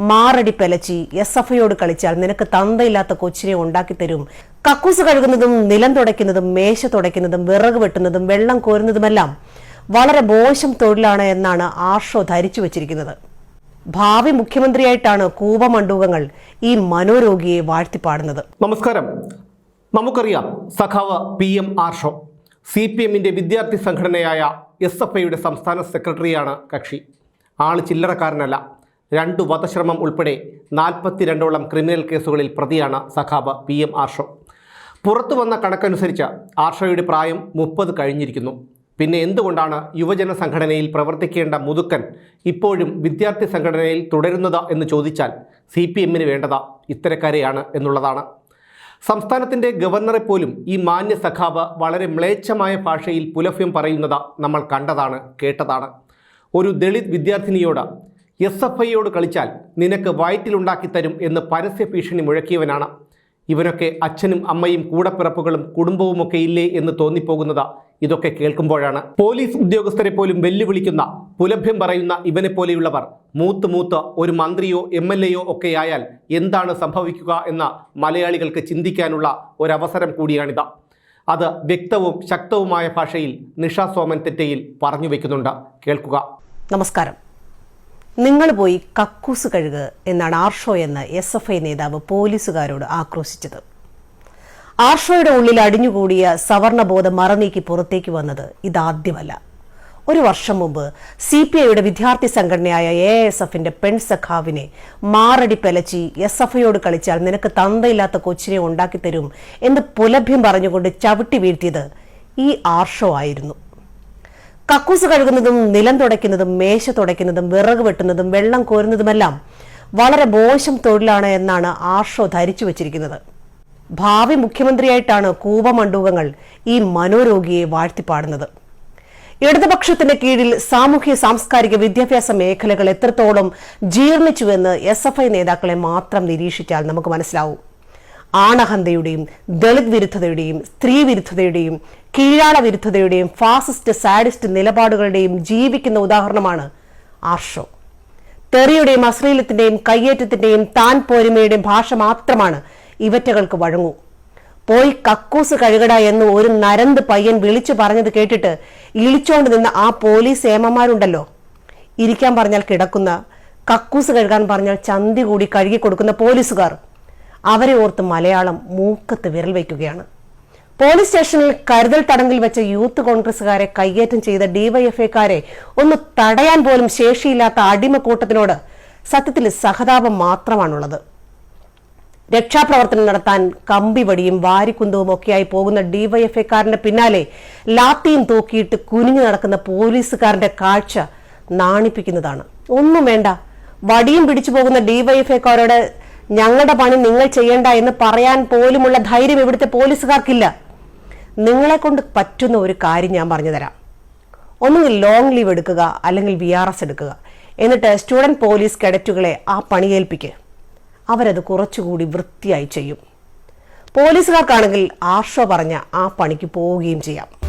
മാറടി പെലച്ചി. S F ഐയോട് കളിച്ചാൽ നിനക്ക് തന്തയില്ലാത്ത കൊച്ചിനെ ഉണ്ടാക്കി തരും. കക്കൂസ് കഴുകുന്നതും നിലം തുടയ്ക്കുന്നതും മേശ തുടയ്ക്കുന്നതും വിറക് വെട്ടുന്നതും വെള്ളം കോരുന്നതുമെല്ലാം വളരെ മോശം തൊഴിലാണ് എന്നാണ് ആർഷോ ധരിച്ചു വച്ചിരിക്കുന്നത്. ഭാവി മുഖ്യമന്ത്രിയായിട്ടാണ് കൂപമണ്ഡൂകങ്ങൾ ഈ മനോരോഗിയെ വാഴ്ത്തിപ്പാടുന്നത്. നമസ്കാരം. നമുക്കറിയാം സഖാവ് P M Arsho C P എമ്മിന്റെ വിദ്യാർത്ഥി സംഘടനയായ എസ് എഫ് ഐയുടെ സംസ്ഥാന സെക്രട്ടറിയാണ് കക്ഷി. ആൾ ചില്ലറക്കാരനല്ല. രണ്ടു വധശ്രമം ഉൾപ്പെടെ നാൽപ്പത്തിരണ്ടോളം ക്രിമിനൽ കേസുകളിൽ പ്രതിയാണ് സഖാബ് പി എം ആർഷോ. പുറത്തു വന്ന കണക്കനുസരിച്ച് ആർഷോയുടെ പ്രായം മുപ്പത് കഴിഞ്ഞിരിക്കുന്നു. പിന്നെ എന്തുകൊണ്ടാണ് യുവജന സംഘടനയിൽ പ്രവർത്തിക്കേണ്ട മുതുക്കൻ ഇപ്പോഴും വിദ്യാർത്ഥി സംഘടനയിൽ തുടരുന്നത് എന്ന് ചോദിച്ചാൽ സി പി എമ്മിന് വേണ്ടത് ഇത്തരക്കാരെയാണ് എന്നുള്ളതാണ്. സംസ്ഥാനത്തിന്റെ ഗവർണറെ പോലും ഈ മാന്യ സഖാവ് വളരെ മ്ലേച്ഛമായ ഭാഷയിൽ പുലഫ്യം പറയുന്നത് നമ്മൾ കണ്ടതാണ് കേട്ടതാണ്. ഒരു ദളിത് വിദ്യാർത്ഥിനിയോട് എസ് എഫ് ഐയോട് കളിച്ചാൽ നിനക്ക് വയറ്റിലുണ്ടാക്കി തരും എന്ന് പരസ്യ ഭീഷണി മുഴക്കിയവനാണ്. ഇവനൊക്കെ അച്ഛനും അമ്മയും കൂടപ്പിറപ്പുകളും കുടുംബവുമൊക്കെ ഇല്ലേ എന്ന് തോന്നിപ്പോകുന്നത് ഇതൊക്കെ കേൾക്കുമ്പോഴാണ്. പോലീസ് ഉദ്യോഗസ്ഥരെ പോലും വെല്ലുവിളിക്കുന്ന പുലഭ്യം പറയുന്ന ഇവനെ പോലെയുള്ളവർ. മൂത്ത് മൂത്ത് ഒരു മന്ത്രിയോ എം എൽ എയോ ഒക്കെ ആയാൽ എന്താണ് സംഭവിക്കുക എന്ന മലയാളികൾക്ക് ചിന്തിക്കാനുള്ള ഒരവസരം കൂടിയാണിത്. അത് വ്യക്തവും ശക്തവുമായ ഭാഷയിൽ നിഷ സോമൻ തെറ്റയിൽ പറഞ്ഞു വയ്ക്കുന്നുണ്ട് കേൾക്കുക. നമസ്കാരം. നിങ്ങൾ പോയി കക്കൂസ് കഴുകുക എന്നാണ് ആർഷോ എന്ന എസ് എഫ് ഐ നേതാവ് പോലീസുകാരോട് ആക്രോശിച്ചത്. ആർഷോയുടെ ഉള്ളിൽ അടിഞ്ഞുകൂടിയ സവർണബോധം മറനീക്കി പുറത്തേക്ക് വന്നത് ഇതാദ്യമല്ല. ഒരു വർഷം മുമ്പ് സി പി ഐയുടെ വിദ്യാർത്ഥി സംഘടനയായ എ എസ് എഫിന്റെ പെൺ സഖാവിനെ മാറടി പെലച്ചി എസ് എഫ് ഐയോട് കളിച്ചാൽ നിനക്ക് തന്തയില്ലാത്ത കൊച്ചിനെ ഉണ്ടാക്കി തരും എന്ന് പുലഭ്യം പറഞ്ഞുകൊണ്ട് ചവിട്ടി വീഴ്ത്തിയത് ഈ ആർഷോ ആയിരുന്നു. കക്കൂസ് കഴുകുന്നതും നിലം തുടയ്ക്കുന്നതും മേശ തുടയ്ക്കുന്നതും വിറക് വെട്ടുന്നതും വെള്ളം കോരുന്നതുമെല്ലാം വളരെ മോശം തൊഴിലാണ് എന്നാണ് ആർഷോ ധരിച്ചു വച്ചിരിക്കുന്നത്. ഭാവി മുഖ്യമന്ത്രിയായിട്ടാണ് കൂപമണ്ഡൂകങ്ങൾ ഈ മനോരോഗിയെ വാഴ്ത്തിപ്പാടുന്നത്. ഇടതുപക്ഷത്തിന്റെ കീഴിൽ സാമൂഹ്യ സാംസ്കാരിക വിദ്യാഭ്യാസ മേഖലകൾ എത്രത്തോളം ജീർണിച്ചുവെന്ന് എസ് എഫ് ഐ നേതാക്കളെ മാത്രം നിരീക്ഷിച്ചാൽ നമുക്ക് മനസ്സിലാവും. ആണഹന്തയുടെയും ദളിത് വിരുദ്ധതയുടെയും സ്ത്രീ വിരുദ്ധതയുടെയും കീഴാള വിരുദ്ധതയുടെയും ഫാസിസ്റ്റ് സാഡിസ്റ്റ് നിലപാടുകളുടെയും ജീവിക്കുന്ന ഉദാഹരണമാണ് ആർഷോ. തെറിയുടെയും അശ്ലീലത്തിന്റെയും കയ്യേറ്റത്തിന്റെയും താൻ പോരുമയുടെയും ഭാഷ മാത്രമാണ് ഇവറ്റകൾക്ക് വഴങ്ങൂ. പോയി കക്കൂസ് കഴുകട എന്ന് ഒരു നരന്ത് പയ്യൻ വിളിച്ചു പറഞ്ഞത് കേട്ടിട്ട് ഇളിച്ചോണ്ട് നിന്ന ആ പോലീസ് ഏമന്മാരുണ്ടല്ലോ. ഇരിക്കാൻ പറഞ്ഞാൽ കിടക്കുന്ന കക്കൂസ് കഴുകാൻ പറഞ്ഞാൽ ചന്തി കൂടി കഴുകി കൊടുക്കുന്ന പോലീസുകാർ. അവരെ ഓർത്ത് മലയാളം മൂക്കത്ത് വിരൽ വയ്ക്കുകയാണ്. പോലീസ് സ്റ്റേഷനിൽ കരുതൽ തടങ്കിൽ വെച്ച യൂത്ത് കോൺഗ്രസുകാരെ കൈയേറ്റം ചെയ്ത ഡിവൈഎഫ്ഐക്കാരെ ഒന്ന് തടയാൻ പോലും ശേഷിയില്ലാത്ത അടിമക്കൂട്ടത്തിനോട് സത്യത്തിൽ സഹതാപം മാത്രമാണുള്ളത്. രക്ഷാപ്രവർത്തനം നടത്താൻ കമ്പിവടിയും വാരിക്കുന്തവും ഒക്കെയായി പോകുന്ന ഡിവൈഎഫ്ഐക്കാരന്റെ പിന്നാലെ ലാത്തിയും തൂക്കിയിട്ട് കുനിഞ്ഞു നടക്കുന്ന പോലീസുകാരന്റെ കാഴ്ച നാണിപ്പിക്കുന്നതാണ്. ഒന്നും വേണ്ട വടിയും പിടിച്ചു പോകുന്ന ഡിവൈഎഫ്ഐക്കാരോട് ഞങ്ങളുടെ പണി നിങ്ങൾ ചെയ്യണ്ട എന്ന് പറയാൻ പോലുമുള്ള ധൈര്യം ഇവിടുത്തെ പോലീസുകാർക്കില്ല. നിങ്ങളെ കൊണ്ട് പറ്റുന്ന ഒരു കാര്യം ഞാൻ പറഞ്ഞു തരാം. ഒന്നുകിൽ ലോങ് ലീവ് എടുക്കുക അല്ലെങ്കിൽ വി ആർ എസ് എടുക്കുക. എന്നിട്ട് സ്റ്റുഡന്റ് പോലീസ് കേഡറ്റുകളെ ആ പണിയേൽപ്പിക്കുക അവരത് കുറച്ചുകൂടി വൃത്തിയായി ചെയ്യും. പോലീസുകാർക്കാണെങ്കിൽ ആർഷോ പറഞ്ഞ ആ പണിക്ക് പോവുകയും ചെയ്യാം.